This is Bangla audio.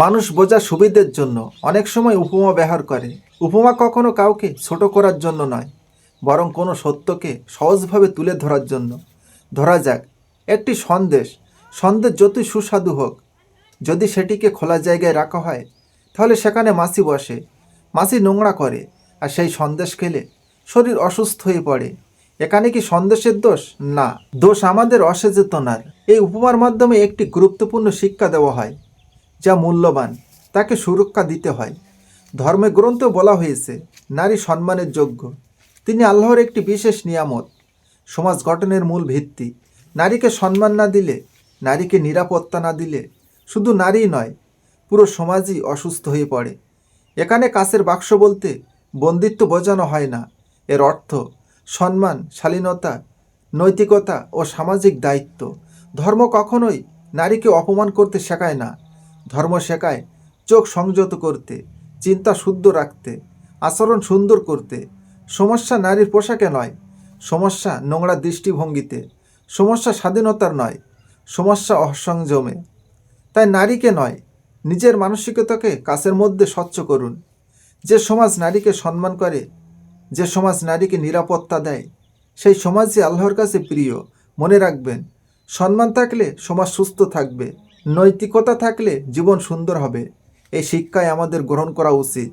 মানুষ বোঝার সুবিধের জন্য অনেক সময় উপমা ব্যবহার করে। উপমা কখনো কাউকে ছোট করার জন্য নয়, বরং কোনো সত্যকে সহজভাবে তুলে ধরার জন্য। ধরা যাক, একটি সন্দেশ সন্দেশ যতই সুস্বাদু হোক, যদি সেটিকে খোলা জায়গায় রাখা হয়, তাহলে সেখানে মাছি বসে, মাছি নোংরা করে, আর সেই সন্দেশ খেলে শরীর অসুস্থ হয়ে পড়ে। এখানে কি সন্দেশের দোষ? না। দোষ আমাদের অসচেতনার। এই উপমার মাধ্যমে একটি গুরুত্বপূর্ণ শিক্ষা দেওয়া হয়। যা মূল্যবান, তাকে সুরক্ষা দিতে হয়। ধর্মে গ্রন্থে বলা হয়েছে, নারী সম্মানের যোগ্য। তিনি আল্লাহর একটি বিশেষ নিয়ামত। সমাজ গঠনের মূল ভিত্তি, নারীকে সম্মান না দিলে, নারীকে নিরাপত্তা না দিলে শুধু নারী নয়, পুরো সমাজই অসুস্থ হয়ে পড়ে। এখানে কাছের বাক্স বলতে বন্দিত্ব বোঝানো হয় না। এর অর্থ সম্মান, শালীনতা, নৈতিকতা ও সামাজিক দায়িত্ব। ধর্ম কখনোই নারীকে অপমান করতে শেখায় না। ধর্ম শেখায়, চোখ সংযত করতে, চিন্তা শুদ্ধ রাখতে, আচরণ সুন্দর করতে। সমস্যা নারীর পোশাকে নয়, সমস্যা নোংরা দৃষ্টিভঙ্গিতে। সমস্যা স্বাধীনতার নয়, সমস্যা অসংযমে। তাই নারীকে নয়, নিজের মানসিকতাকে কাছের মধ্যে স্বচ্ছ করুন। যে সমাজ নারীকে সম্মান করে, যে সমাজ নারীকে নিরাপত্তা দেয়, সেই সমাজই আল্লাহর কাছে প্রিয়। মনে রাখবেন, সম্মান থাকলে সমাজ সুস্থ থাকবে। নৈতিকতা থাকলে জীবন সুন্দর হবে। এই শিক্ষায় আমাদের গ্রহণ করা উচিত।